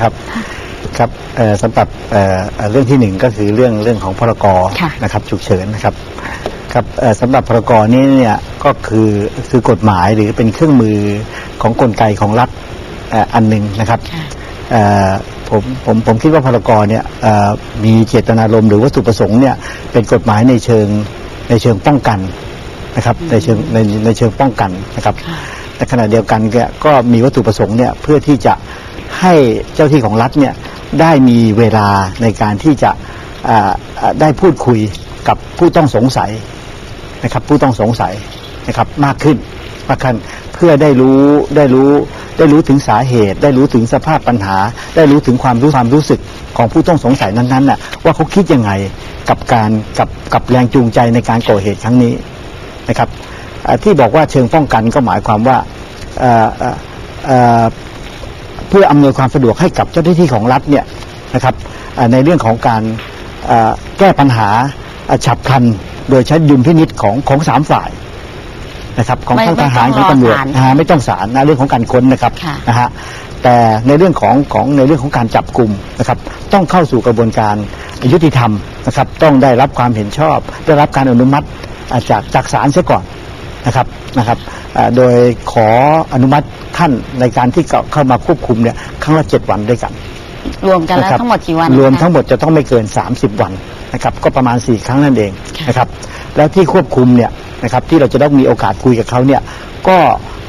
ครับครับเอ่อสำหรับเอ่อเอ่อเรื่องที่หนึ่งก็คือเรื่องเรื่องของพรกค่ะนะครับฉุกเฉินนะครับครับเอ่อสำหรับพรกนี้เนี่ยก็คือคือกฎหมายหรือเป็นเครื่องมือของกลไกของรัฐเอ่ออันหนึ่งนะครับค่ะเอ่อผมผมผมคิดว่าพรกเนี่ยเอ่อมีเจตนารมณ์หรือวัตถุประสงค์เนี่ยเป็นกฎหมายในเชิงในเชิงป้องกันนะครับในเชิงในในเชิงป้องกันนะครับค่ะในขณะเดียวกันก็ก็มีวัตถุประสงค์เนี่ยเพื่อที่จะ ให้เจ้าที่ของรัฐเนี่ยได้มีเวลาในการที่จะได้พูดคุยกับผู้ต้องสงสัยนะครับ ผู้ต้องสงสัยนะครับมากขึ้นมากขึ้นเพื่อได้รู้ได้รู้ได้รู้ถึงสาเหตุ ได้รู้ถึงสภาพปัญหา ได้รู้ถึงความรู้ความรู้สึกของผู้ต้องสงสัยนั้นๆน่ะว่าเขาคิดยังไงกับการกับกับแรงจูงใจในการก่อเหตุครั้งนี้นะครับที่บอกว่าเชิงป้องกันก็หมายความว่า เอ่อเอ่อเอ่อเพื่ออำนวยความสะดวกให้กับเจ้าหน้าที่ของรัฐเนี่ยนะครับเอ่อในเรื่องของการเอ่อแก้ปัญหาเอ่อฉับพลัน โดยใช้ดุลพินิษของของสามฝ่ายนะครับของไม่ทั้งทหารไม่ขต้อองงตำรวจรอศาลนะฮะไม่ต้องศาลนะเรื่องของการค้นนะครับค่ะนะฮะแต่ในเรื่องของของในเรื่องของการจับกลุ่มนะครับ ต้องเข้าสู่กระบวนการยุติธรรมนะครับ ต้องได้รับความเห็นชอบ ได้รับการอนุมัติอ่าจากจากศาลเสียก่อน นะครับนะครับอ่าโดยขออนุมัติท่านในการที่เข้าเข้ามาควบคุมเนี่ยครั้งละเจ็ดวันด้วยกันรวมกันแล้วะครับทั้งหมดกี่วันรวมคะทั้งหมดจะต้องไม่เกิน 30 วันนะครับก็ประมาณ 4 ครั้งนั่นเองค่ะนะครับแล้วที่ควบคุมเนี่ยนะครับที่เราจะต้องมีโอกาสคุยกับเขาเนี่ยก็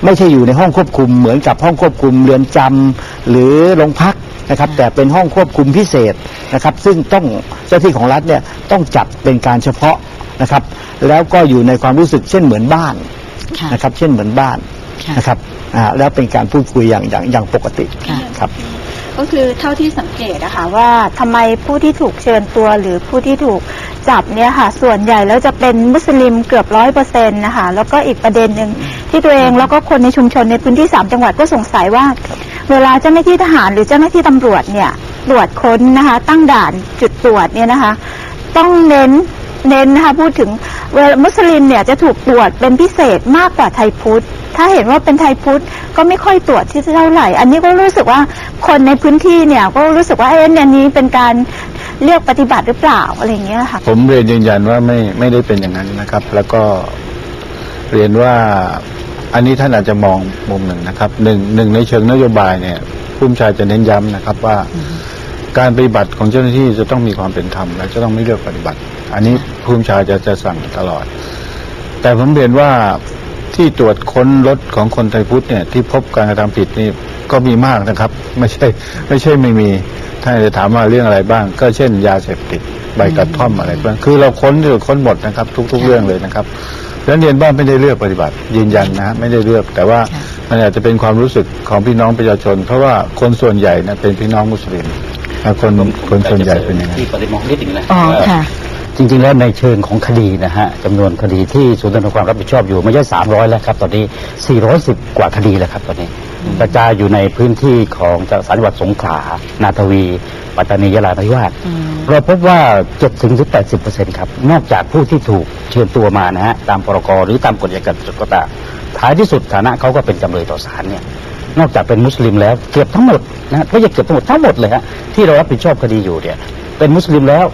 ไม่ใช่อยู่ในห้องควบคุมเหมือนกับห้องควบคุมเรือนจำหรือโรงพักนะครับแต่เป็นห้องควบคุมพิเศษ นะครับ ซึ่งต้องเจ้าที่ของรัฐเนี่ยต้องจัดเป็นการเฉพาะนะครับ แล้วก็อยู่ในความรู้สึกเช่นเหมือนบ้านค่ะนะครับ เช่นเหมือนบ้านค่ะนะครับอ่าแล้วเป็นการพูดคุยอย่างอย่างอย่างปกติค่ะครับก็คือเท่าที่สังเกตนะคะว่าทำไมผู้ที่ถูกเชิญตัวหรือผู้ที่ถูกจับเนี่ยค่ะ ส่วนใหญ่แล้วจะเป็นมุสลิมเกือบร้อยเปอร์เซ็นต์นะคะแล้วก็อีกประเด็นหนึ่งที่ตัวเองแล้วก็คนในชุมชนในพื้นที่สามจังหวัดก็สงสัยว่า เวลาเจ้าหน้าที่ทหารหรือเจ้าหน้าที่ตำรวจเนี่ยตรวจค้นนะคะ ตั้งด่านจุดตรวจเนี่ยนะคะ ต้องเน้นเน้นนะคะพูดถึงเวลามุสลิมเนี่ยจะถูกตรวจเป็นพิเศษมากกว่าไทยพุทธ ถ้าเห็นว่าเป็นไทยพุทธก็ไม่ค่อยตรวจที่เท่าไหร่ อันนี้ก็รู้สึกว่าคนในพื้นที่เนี่ยก็รู้สึกว่าเอ๊ะอันนี้เป็นการเลือกปฏิบัติหรือเปล่าอะไรเงี้ยค่ะ ผมเรียนยืนยันว่าไม่ไม่ได้เป็นอย่างนั้นนะครับ แล้วก็เรียนว่า อันนี้ท่านอาจจะมองมุมหนึ่งนะครับหนึ่งหนึ่งในเชิงนโยบายเนี่ยผู้บัญชายจะเน้นย้ำนะครับว่า การปฏิบัติของเจ้าหน้าที่จะต้องมีความเป็นธรรมและจะต้องไม่เลือกปฏิบัติ อันนี้ผู้บัญชายจะจะสั่งตลอด แต่ผมเรียนว่าที่ตรวจค้นรถของคนไทยพุทธเนี่ยที่พบการกระทำผิดนี่ก็มีมากนะครับ ไม่ใช่ ไม่ใช่ไม่มีท่านจะถามว่าเรื่องอะไรบ้าง ก็เช่น ยาเสพติดใบกระท่อมอะไรบ้างคือเราค้นเราค้นหมดนะครับ ทุก ๆ เรื่องเลยนะครับ แล้วเรียนว่าไม่ได้เลือกปฏิบัติ ยืนยันนะฮะไม่ได้เลือก แต่ว่าค่ะมันอาจจะเป็นความรู้สึกของพี่น้องประชาชน เพราะว่าคนส่วนใหญ่นะเป็นพี่น้องมุสลิมนะคนคนส่วนใหญ่เป็นอย่างนั้นที่ปฏิมองนิดหนึ่งนะอ๋อค่ะ จริง ๆ แล้วในเชิงของคดีนะฮะจำนวนคดีที่ศูนย์ดำรงความรับผิดชอบอยู่ไม่ใช่300 แล้วครับ ตอนนี้ 410 กว่าคดีแล้วครับตอนนี้กระจายอยู่ในพื้นที่ของจังหวัดสงขลานาทวี ปัตตานียะลานราธิวาสอืมเราพบว่า70-80%ครับ นอกจากผู้ที่ถูกเชิญตัวมานะฮะตามพรกหรือตามกฎอัยการศึกก็ตามท้ายที่สุดฐานะเขาก็เป็นจำเลยต่อศาลเนี่ยนอกจากเป็นมุสลิมแล้วเกือบทั้งหมดนะไม่ใช่เกือบทั้งหมดทั้งหมดเลยฮะที่เรารับผิดชอบคดีอยู่เนี่ยเป็นมุสลิมแล้ว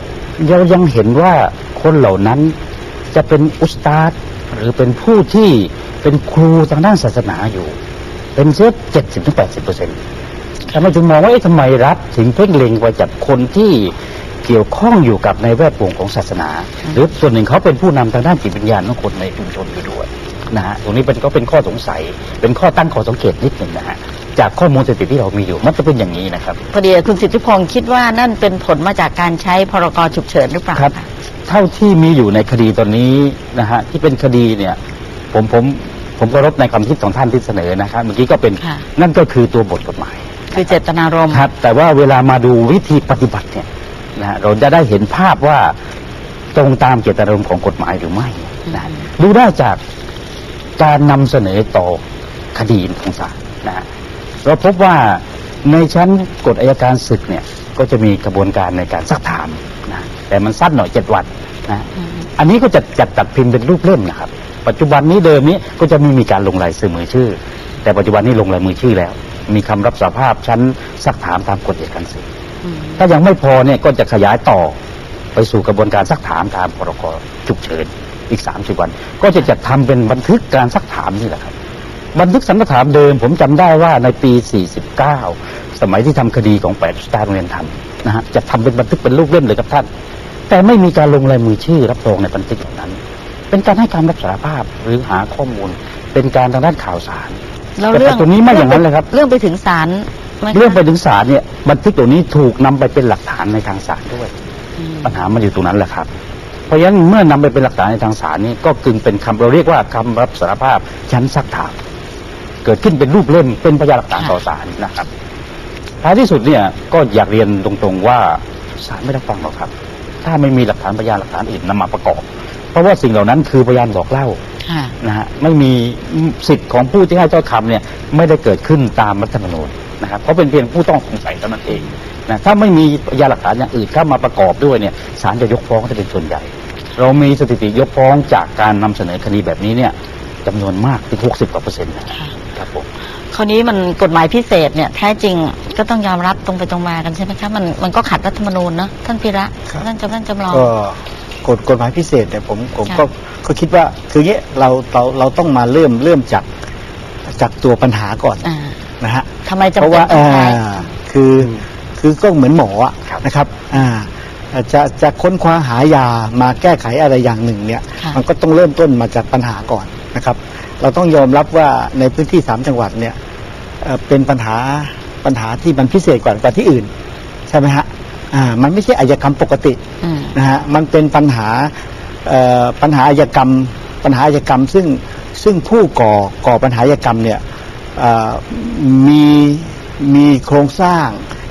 เรายังเห็นว่าคนเหล่านั้นจะเป็นอุสตาดหรือเป็นผู้ที่เป็นครูทางด้านศาสนาอยู่ เป็นเชื้อเจ็ดสิบถึงแปดสิบเปอร์เซ็นต์ทำไมถึงมองว่าเอ๊ะทำไมรัฐถึงเพ่งเล็งไปจับคนที่เกี่ยวข้องอยู่กับในแวดวงของศาสนา หรือส่วนหนึ่งเขาเป็นผู้นำทางด้านจิตวิญญาณของคนในชุมชนอยู่ด้วย นะฮะตรงนี้เป็นก็เป็นข้อสงสัย เป็นข้อตั้งข้อสังเกตนิดหนึ่งนะฮะจากข้อมูลสถิติที่เรามีอยู่มันจะเป็นอย่างนี้นะครับพอดีคุณสิทธิพงศ์คิดว่านั่นเป็นผลมาจากการใช้พรกฉุกเฉินหรือเปล่าครับะเท่าที่มีอยู่ในคดีตอนนี้นะฮะที่เป็นคดีเนี่ย ผมผมผมก็รบในความคิดของท่านที่เสนอนะครับเมื่อกี้ก็เป็นค่ะนั่นก็คือตัวบทกฎหมายคือเจตนารมณ์ครับ แต่ว่าเวลามาดูวิธีปฏิบัติเนี่ยนะฮะเราจะได้เห็นภาพว่าตรงตามเจตนารมณ์ของกฎหมายหรือไม่นะฮะรู้ได้จาก การนำเสนอต่อคดีของศาลนะฮะเราพบว่าในชั้นกฎอัยการศึกเนี่ยก็จะมีกระบวนการในการซักถามนะแต่มันสั้นหน่อยเจ็ดวันนะอืมอันนี้ก็จะจัดตัดพิมพ์เป็นรูปเล่มนะครับ ปัจจุบันนี้เดิมนี้ก็จะไมีมีการลงลายสื่อมือชื่อ แต่ปัจจุบันนี้ลงลายมือชื่อแล้ว มีคำรับสารภาพชั้นซักถามตามกฎอัยการศึกอืมถ้ายังไม่พอเนี่ยก็จะขยายต่อไปสู่กระบวนการซักถามตามพรกฉุกเฉิน อีก 30 วัน ก็จะจัดทำเป็นบันทึกการซักถามนี่แหละครับ บันทึกสันนิษฐานเดิม ผมจำได้ว่าในปี 49 สมัยที่ทำคดีของแปดสตาร์โรงเรียนทำนะฮะจะทำเป็นบันทึกเป็นรูปเล่มเลยครับท่าน แต่ไม่มีการลงลายมือชื่อรับรองในบันทึกเหล่านั้น เป็นการให้การรับสารภาพหรือหาข้อมูล เป็นการทางด้านข่าวสารแล้วแต่เรื่องตัวนี้ไม่อย่างนั้นเลยครับ เรื่องไปถึงศาลหมคะเรื่องไปถึงศาลเนี่ยบันทึกเหล่านี้ถูกนำไปเป็นหลักฐานในทางศาลด้วยอืมปัญหามันอยู่ตรงนั้นแหละครับ เพราะฉะนั้นเมื่อนำไปเป็นหลักฐานในทางศาลนี่ก็กึ่งเป็นคำเราเรียกว่าคำรับสารภาพชั้นซักถามเกิดขึ้นเป็นรูปเล่มเป็นพยานหลักฐานต่อศาลนะครับท้ายที่สุดเนี่ยก็อยากเรียนตรงๆว่าศาลไม่ได้ฟังหรอกครับ ถ้าไม่มีหลักฐานพยานหลักฐานอื่นนำมาประกอบ เพราะว่าสิ่งเหล่านั้นคือพยานบอกเล่าค่ะนะฮะไม่มีสิทธิ์ของผู้ที่ให้เจ้าคำเนี่ยไม่ได้เกิดขึ้นตามรัฐธรรมนูญ นะครับเพราะเป็นเพียงผู้ต้องสงสัยเท่านั้นเองนะถ้าไม่มีพยานหลักฐานอย่างอื่นเข้ามาประกอบด้วยเนี่ยศาลจะยกฟ้องจะเป็นส่วนใหญ่ เรามีสถิติยกฟ้องจากการนำเสนอคดีแบบนี้เนี่ยจำนวนมากถึง60กว่าเปอร์เซ็นต์นะครับผมคราวนี้มันกฎหมายพิเศษเนี่ยแท้จริงก็ต้องยอมรับตรงไปตรงมากันใช่ไหมคะมันมันก็ขัดรัฐธรรมนูญเนอะท่านพีระครับท่านจำท่านจำลองก็กฎกฎหมายพิเศษเนี่ยผมผมค่ะก็ก็คิดว่าคือเงี้ยเราเราเราต้องมาเริ่มเริ่มจากจากตัวปัญหาก่อนอ่า นะฮะทำไมจำเพราะเป็นว่าต้องใช้อ่าคือคือก็เหมือนหมออะครับนะครับอ่าจะจะค้นคว้าหายามาแก้ไขอะไรอย่างหนึ่งเนี่ย ค่ะ มันก็ต้องเริ่มต้นมาจากปัญหาก่อนนะครับ เราต้องยอมรับว่าในพื้นที่สามจังหวัดเนี่ยเอ่อเป็นปัญหาปัญหาที่มันพิเศษกว่ากว่าที่อื่น ใช่ไหมฮะอ่ามันไม่ใช่อาชญากรรมปกติ อืม นะฮะมันเป็นปัญหาเอ่อปัญหาอาชญากรรม ปัญหาอาชญากรรมซึ่งซึ่งผู้ก่อก่อปัญหาอาชญากรรมเนี่ยเอ่อ มีมีโครงสร้าง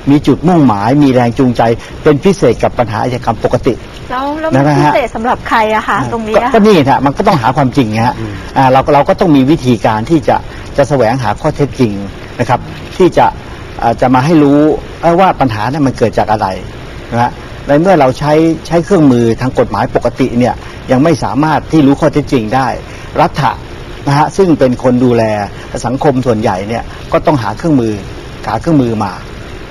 มีจุดมุ่งหมาย มีแรงจูงใจ เป็นพิเศษกับปัญหาอาชญากรรมปกติ แล้วแล้วมันนะพิฮะเศษสำหรับใครอะคะตรงนี้ก็อะก็นี่นะมันก็ต้องหาความจริงนะฮะอ่าเราเราก็ต้องมีวิธีการที่จะจะแสวงหาข้อเท็จจริงนะครับ ที่จะอ่าจะมาให้รู้เอ่อว่าปัญหาเนี่ยมันเกิดจากอะไรนะฮะในเมื่อเราใช้ใช้เครื่องมือทางกฎหมายปกติเนี่ยยังไม่สามารถที่รู้ข้อเท็จจริงได้ รัฐะ นะฮะซึ่งเป็นคนดูแลสังคมส่วนใหญ่เนี่ยก็ต้องหาเครื่องมือหาเครื่องมือมา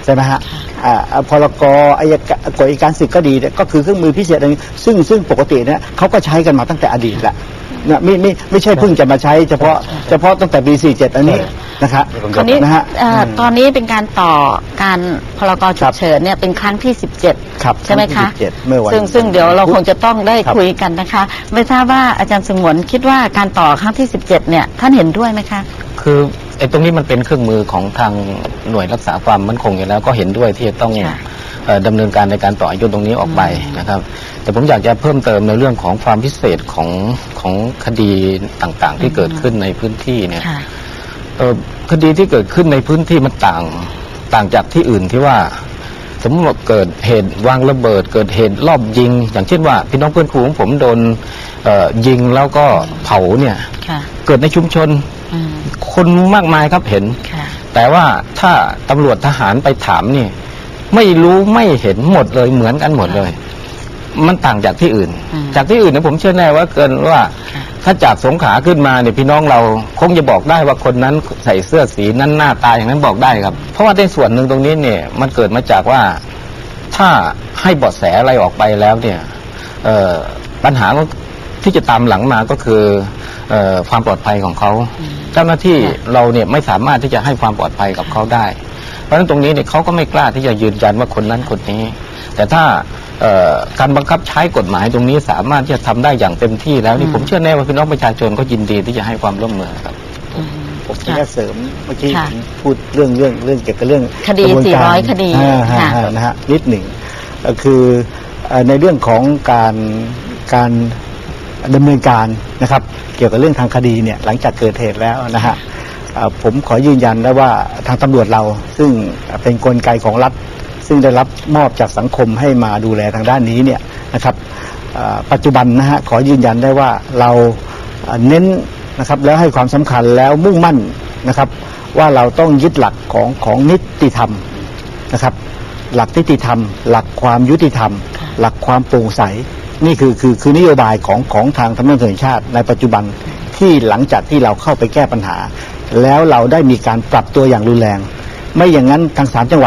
ใช่ไหมฮะอ่าอ่าพรกอายการกฎอัยการศึกก็ดีเนี่ยก็คือเครื่องมือพิเศษอันนี้ซึ่งซึ่งปกติเนี่ยเขาก็ใช้กันมาตั้งแต่อดีตแหละ นะไม่ไม่ไม่ใช่เพิ่งจะมาใช้ เฉพาะเฉพาะตั้งแต่ปี 47 อันนี้นะครับคราวนี้นะฮะ เอ่ออมตอนนี้เป็นการต่อการพรกฉุครักบเฉินเนี่ยเป็นครั้งที่ 17 ครับใช่ไหมครั้คะงที่17เมื่อวันซึ่งซึ่งเดี๋ยวเราคงจะต้องได้ครับ คุยกันนะคะ ไม่ทราบว่าอาจารย์สงวนคิดว่าการต่อครั้งที่ 17 เนี่ยท่านเห็นด้วยไหมคะ คือไอ้ตรงนี้มันเป็นเครื่องมือของทางหน่วยรักษาความมั่นคงอยู่แล้วก็เห็นด้วยที่จะต้องค่ะเอ่อ ดำเนินการในการต่ออายุตรงนี้ออกไปนะครับ แต่ผมอยากจะเพิ่มเติมในเรื่องของความพิเศษของของคดีต่างๆ ที่เกิดขึ้นในพื้นที่เนี่ยค่ะเอ่อคดีที่เกิดขึ้นในพื้นที่มันต่างต่างจากที่อื่นที่ว่าสมมติว่าเกิดเหตุวางระเบิด เกิดเหตุรอบยิง อย่างเช่นว่าพี่น้องเพื่อนครูของผมโดนเอ่อยิงแล้วก็เผาเนี่ยค่ะเกิดในชุมชนอืมคนมากมายครับเห็นค่ะแต่ว่าถ้าตำรวจทหารไปถามนี่ ไม่รู้ไม่เห็นหมดเลยเหมือนกันหมดเลย มันต่างจากที่อื่นอืมจากที่อื่นเนี่ยผมเชื่อแน่ว่าเกินว่าค่ะถ้าจากสงขลาขึ้นมาเนี่ยพี่น้องเราคงจะบอกได้ว่าคนนั้นใส่เสื้อสีนั้นหน้าตาอย่างนั้นบอกได้ครับ เพราะว่าในส่วนหนึ่งตรงนี้เนี่ย มันเกิดมาจากว่าถ้าให้เบาะแสอะไรออกไปแล้วเนี่ยเอ่อปัญหาที่จะตามหลังมาก็คือเอ่อความปลอดภัยของเขา เจ้าหน้าที่เราเนี่ยไม่สามารถที่จะให้ความปลอดภัยกับเขาได้ เพราะฉะนั้นตรงนี้เนี่ยเขาก็ไม่กล้าที่จะยืนยันว่าคนนั้นคนนี้ แต่ถ้าเอ่อการบังคับใช้กฎหมายตรงนี้สามารถที่จะทำได้อย่างเต็มที่แล้วนี่อืมผมเชื่อแน่ว่าพี่น้องประชาชนก็ยินดีที่จะให้ความร่วมมือครับอืมผมจะเสริมเมื่อกี้ค่ะผมพูดเรื่องเรื่องเรื่องเกี่ยวกับเรื่องคดีกระบวนการ400คดีอ่าฮะค่ะฮะนะฮะนิดหนึ่งก็คือเอ่อในเรื่องของการการดำเนินการนะครับ เกี่ยวกับเรื่องทางคดีเนี่ยหลังจากเกิดเหตุแล้วนะฮะเอ่อ ผมขอยืนยันได้ว่าทางตำรวจเรา ซึ่งเป็นกลไกของรัฐ ซึ่งได้รับมอบจากสังคมให้มาดูแลทางด้านนี้เนี่ยนะครับเอ่อปัจจุบันนะฮะขอยืนยันได้ว่าเราเอ่อเน้นนะครับแล้วให้ความสำคัญแล้วมุ่งมั่นนะครับ ว่าเราต้องยึดหลักของของนิติธรรมนะครับ หลักนิติธรรม หลักความยุติธรรม หลักความโปร่งใสนี่คือคือคือนโยบายของของทางทำงานแห่งชาติในปัจจุบันที่หลังจากที่เราเข้าไปแก้ปัญหา แล้วเราได้มีการปรับตัวอย่างรุนแรงไม่อย่างนั้นทางสามจังหวัด